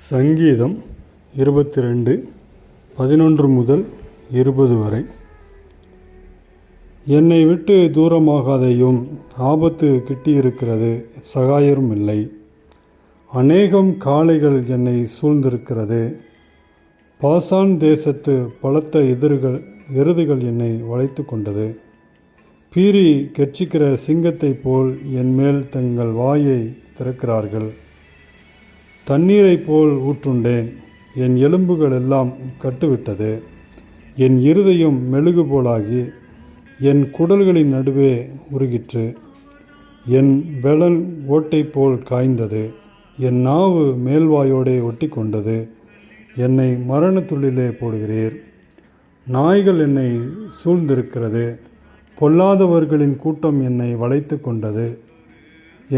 சங்கீதம் இருபத்தி ரெண்டு பதினொன்று முதல் இருபது வரை. என்னை விட்டு தூரமாகாதையும் ஆபத்து கிட்டியிருக்கிறது சகாயரும் இல்லை. அநேகம் காளைகள் என்னை சூழ்ந்திருக்கிறது. பாசான் தேசத்து பலத்த எதிர்கள் எருதுகள் என்னை வளைத்து கொண்டது. பீரி கெர்ச்சிக்கிற சிங்கத்தைப் போல் என் மேல் தங்கள் வாயை திறக்கிறார்கள். தண்ணீரைப் போல் ஊற்றுண்டேன். என் எலும்புகள் எல்லாம் கட்டுவிட்டது. என் இருதயம் மெழுகு போலாகி என் குடல்களின் நடுவே உருகிற்று. என் பெலன் ஓட்டை போல் காய்ந்தது. என் நாவு மேல்வாயோடே ஒட்டி கொண்டது என்னை மரணத்துள்ளிலே போடுகிறீர். நாய்கள் என்னை சூழ்ந்திருக்கிறது. பொல்லாதவர்களின் கூட்டம் என்னை வளைத்து கொண்டது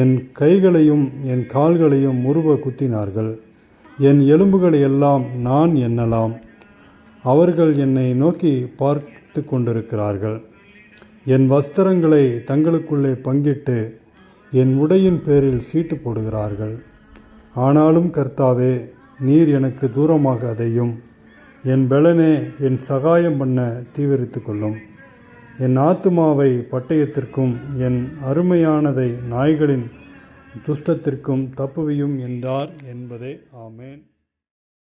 என் கைகளையும் என் கால்களையும் முருவ குத்தினார்கள். என் எலும்புகளை எல்லாம் நான் எண்ணலாம். அவர்கள் என்னை நோக்கி பார்த்து கொண்டிருக்கிறார்கள். என் வஸ்திரங்களை தங்களுக்குள்ளே பங்கிட்டு என் உடையின் பேரில் சீட்டு போடுகிறார்கள். ஆனாலும் கர்த்தாவே நீர் எனக்கு தூரமாக அதையும் என் பலனே என் சகாயம் பண்ண தீவிரித்து கொள்ளும். என் ஆத்துமாவை பட்டயத்திற்கும் என் அருமையானதை நாய்களின் துஷ்டத்திற்கும் தப்புவியும் என்றார் என்பதே ஆமேன்.